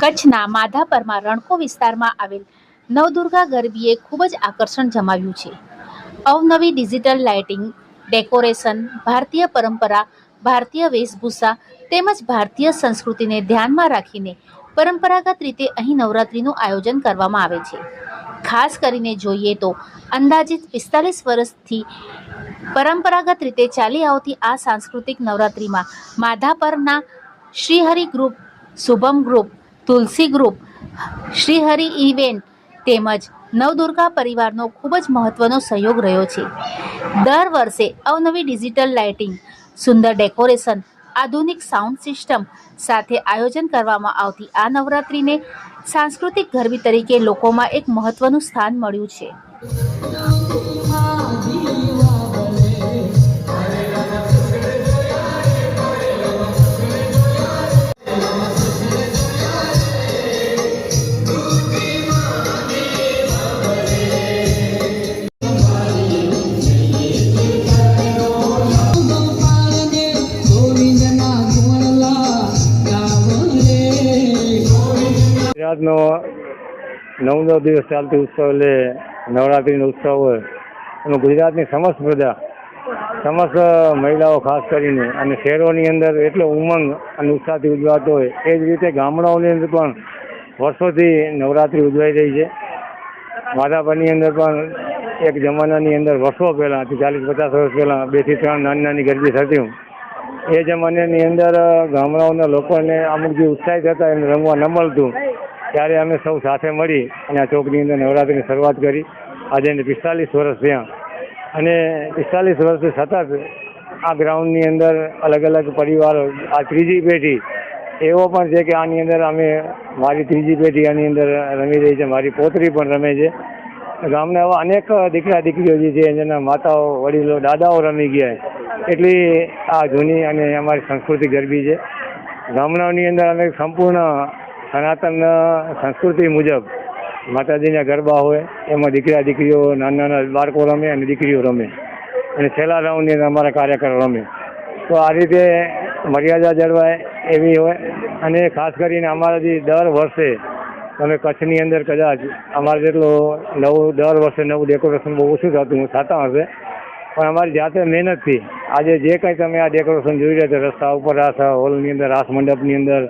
કચ્છના માધાપરમાં રણકો વિસ્તારમાં આવેલ નવદુર્ગા ગરબીએ ખૂબ જ આકર્ષણ જમાવ્યું છે. અવનવી ડિજિટલ લાઇટિંગ, ડેકોરેશન, ભારતીય પરંપરા, ભારતીય વેશભૂષા તેમજ ભારતીય સંસ્કૃતિને ધ્યાનમાં રાખીને પરંપરાગત રીતે અહીં નવરાત્રિનું આયોજન કરવામાં આવે છે. ખાસ કરીને જોઈએ તો અંદાજિત પિસ્તાલીસ વર્ષથી પરંપરાગત રીતે ચાલી આવતી આ સાંસ્કૃતિક નવરાત્રિમાં માધાપરના Shrihari group, Shubham group Tulsi group, Shrihari event તેમજ નવદુર્ગા પરિવારનો ખૂબ જ મહત્વનો સહયોગ રહ્યો છે. દર વર્ષે અવનવી ડિજિટલ લાઇટિંગ, સુંદર ડેકોરેશન, આધુનિક સાઉન્ડ સિસ્ટમ સાથે આયોજન કરવામાં આવતી આ નવરાત્રિને સાંસ્કૃતિક ગરબી તરીકે લોકોમાં એક મહત્વનું સ્થાન મળ્યું છે. નવ નવ દિવસ ચાલતી ઉત્સવ એટલે નવરાત્રિનો ઉત્સવ હોય. એમાં ગુજરાતની સમસ્ત પ્રજા, સમસ્ત મહિલાઓ ખાસ કરીને અને શહેરોની અંદર એટલો ઉમંગ અને ઉત્સાહથી ઉજવાતો હોય. એ જ રીતે ગામડાઓની અંદર પણ વર્ષોથી નવરાત્રિ ઉજવાઈ રહી છે. માધાપરની અંદર પણ એક જમાનાની અંદર વર્ષો પહેલાં ચાલીસ પચાસ વર્ષ પહેલાં બેથી ત્રણ નાની નાની ગરબી થતી એ જમાનાની અંદર ગામડાઓના લોકોને અમુક જે ઉત્સાહિત હતા એને રમવા ન મળતું ત્યારે અમે સૌ સાથે મળી અને આ ચોકની અંદર નવરાત્રિની શરૂઆત કરી. આજે એને પિસ્તાલીસ વર્ષ થયા. અને પિસ્તાલીસ વર્ષથી સતત આ ગ્રાઉન્ડની અંદર અલગ અલગ પરિવારો, આ ત્રીજી પેઢી, એવો પણ છે કે આની અંદર અમે, મારી ત્રીજી પેઢી આની અંદર રમી રહી છે, મારી પોતરી પણ રમે છે. ગામના એવા અનેક દીકરા દીકરીઓ જે છે જેના માતાઓ, વડીલો, દાદાઓ રમી ગયા એટલી આ જૂની અને અમારી સંસ્કૃતિ ગરબી છે. ગામડાઓની અંદર અમે સંપૂર્ણ સનાતન સંસ્કૃતિ મુજબ માતાજીના ગરબા હોય, એમાં દીકરા, દીકરીઓ, નાના નાના બાળકો રમે અને દીકરીઓ રમે. અને છેલ્લા રાઉન્ડની અમારા કાર્યકરો રમે. તો આ રીતે મર્યાદા જળવાય એવી હોય. અને ખાસ કરીને અમારા જે દર વર્ષે, તમે કચ્છની અંદર કદાચ અમારે જેટલું નવું, દર વર્ષે નવું ડેકોરેશન બહુ ઓછું થતું થતા હશે પણ અમારી જાતે મહેનતથી આજે જે કંઈ તમે આ ડેકોરેશન જોઈ રહ્યા છો, રસ્તા ઉપર રાસ હોલની અંદર, રાસ મંડપની અંદર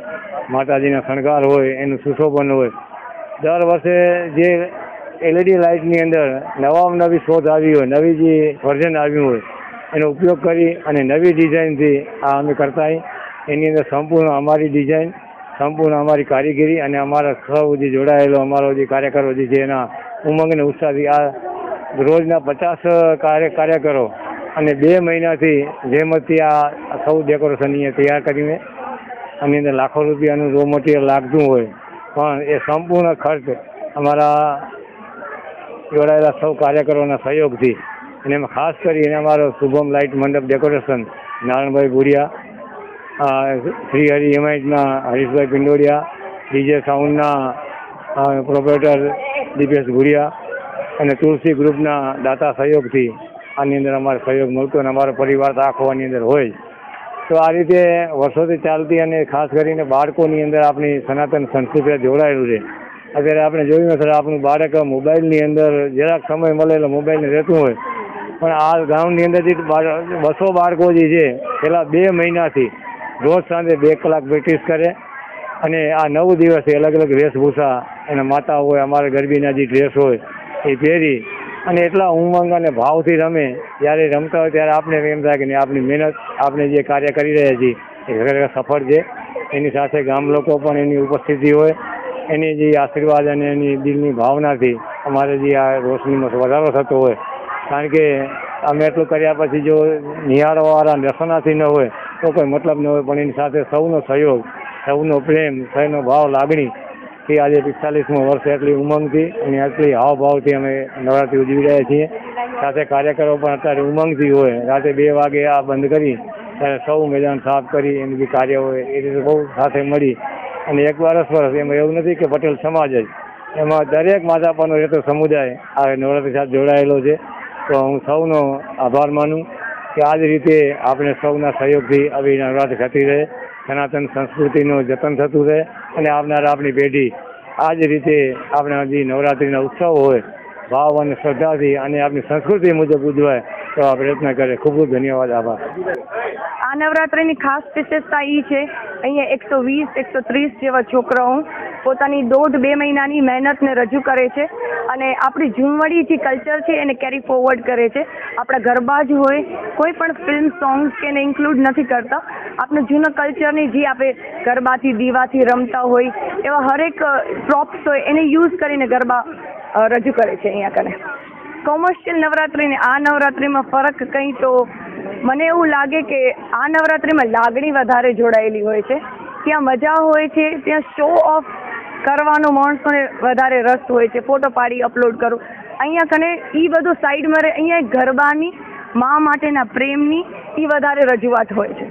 માતાજીના શણગાર હોય, એનું સુશોભન હોય. દર વર્ષે જે એલઈડી લાઇટની અંદર નવામાં નવી શોધ આવી હોય, નવી જે વર્ઝન આવ્યું હોય, એનો ઉપયોગ કરી અને નવી ડિઝાઇનથી આ અમે કરતા એની અંદર સંપૂર્ણ અમારી ડિઝાઇન સંપૂર્ણ અમારી કારીગરી અને અમારા સૌ જે જોડાયેલો અમારો જે કાર્યકરો જે છે એના ઉમંગ અને ઉત્સાહથી આ રોજના પચાસ કાર્ય, કાર્યકરો અને બે મહિનાથી જેમથી આ સૌ ડેકોરેશન અહીંયા તૈયાર કરીને આની અંદર લાખો રૂપિયાનું રો મટીરિયલ લાગતું હોય, પણ એ સંપૂર્ણ ખર્ચ અમારા જોડાયેલા સૌ કાર્યકરોના સહયોગથી અને એમાં ખાસ કરીને અમારો શુભમ લાઇટ મંડપ ડેકોરેશન, નારાયણભાઈ ભુરિયા શ્રી હરિ એમાઇટના હરીશભાઈ પિંડોડિયા ડીજે સાઉન્ડના પ્રોપરેટર દીપેશ ભુરિયા અને તુલસી ગ્રુપના દાતા સહયોગથી આની અંદર અમારે સહયોગ મળતો અને અમારો પરિવાર તો આખો આની અંદર હોય. તો આ રીતે વર્ષોથી ચાલતી અને ખાસ કરીને બાળકોની અંદર આપણી સનાતન સંસ્કૃતિ જોડાયેલું છે. અત્યારે આપણે જોયું સર આપણું બાળક મોબાઈલની અંદર જરાક સમય મળે એટલે મોબાઈલને રહેતું હોય. પણ આ ગ્રાઉન્ડની અંદર જે બાળ- બસો બાળકો જે છે, છેલ્લા બે મહિનાથી રોજ સાંજે બે કલાક પ્રેક્ટિસ કરે અને આ નવ દિવસે અલગ અલગ વેશભૂષા એના માતા હોય, અમારા ગરબીના જે ડ્રેસ હોય, એ પહેરી અને એટલા ઉમંગ અને ભાવથી રમે, જ્યારે રમતા હોય ત્યારે આપણે એમ થાય કે આપણી મહેનત આપણે જે કાર્ય કરી રહ્યા છીએ, એ ખરેખર સફળ છે. એની સાથે ગામ લોકો પણ એની ઉપસ્થિતિ હોય, એની જે આશીર્વાદ અને એની દિલની ભાવનાથી અમારે જે આ રોશનીમાં વધારો થતો હોય. કારણ કે અમે એટલું કર્યા પછી જો નિહાળવાવાળા દર્શનાથી ન હોય, તો કોઈ મતલબ ન હોય, પણ એની સાથે સૌનો સહયોગ, સૌનો પ્રેમ, સૌનો ભાવ લાગણી થી આજે પિસ્તાલીસમું વર્ષ એટલી ઉમંગથી અને એટલી હાવભાવથી અમે નવરાત્રી ઉજવી રહ્યા છીએ. સાથે કાર્યકરો પણ અત્યારે ઉમંગથી હોય. રાતે બે વાગે આ બંધ કરી, ત્યારે સૌ મેદાન સાફ કરી, એનું જે કાર્ય હોય, એ રીતે બહુ સાથે મળી. અને એક વર્ષ વર્ષ એમાં એવું નથી કે પટેલ સમાજ જ. એમાં દરેક માધાપાનો રહેતો સમુદાય આ નવરાત્રી સાથે જોડાયેલો છે. તો હું સૌનો આભાર માનું કે આ જ રીતે આપણે સૌના સહયોગથી આવી નવરાત્રી થતી રહે. સનાતન સંસ્કૃતિનું જતન થતું રહે અને આવનાર આપણી પેઢી આ જ રીતે આપણે હજી નવરાત્રિના ઉત્સવ હોય, ભાવ અને શ્રદ્ધાથી અને આપણી સંસ્કૃતિ મુજબ ઉજવાય એવા પ્રયત્ન કરે. ખૂબ ખૂબ ધન્યવાદ. આભાર. આ નવરાત્રિની ખાસ વિશેષતા એ છે, અહીંયા એકસો વીસ, એકસો ત્રીસ જેવા છોકરાઓ પોતાની દોઢ બે મહિનાની મહેનતને રજૂ કરે છે. અને આપણી જૂનવાડી જે કલ્ચર છે એને કેરી ફોરવર્ડ કરે છે. આપણા ગરબા જ હોય, કોઈ પણ ફિલ્મ સોંગ્સ કે એને ઇન્ક્લુડ નથી કરતા. આપણે જૂના કલ્ચરની જે આપણે ગરબાથી, દીવાથી રમતા હોય, એવા હરેક પ્રોપ્સ હોય, એને યુઝ કરીને ગરબા રજૂ કરે છે અહીંયા કને. કોમર્શિયલ નવરાત્રિને, આ નવરાત્રિમાં ફરક કંઈ તો મને એવું લાગે કે આ નવરાત્રિમાં લાગણી વધારે જોડાયેલી હોય છે. ત્યાં મજા હોય છે, ત્યાં શો ઓફ કરવાનો માણસોને વધારે રસ હોય છે ફોટો પાડી અપલોડ કરું. અહીંયા કને એ બધું સાઈડમાં રહે, અહીંયા ગરબાની મા માટેના પ્રેમની એ વધારે રજૂઆત હોય છે.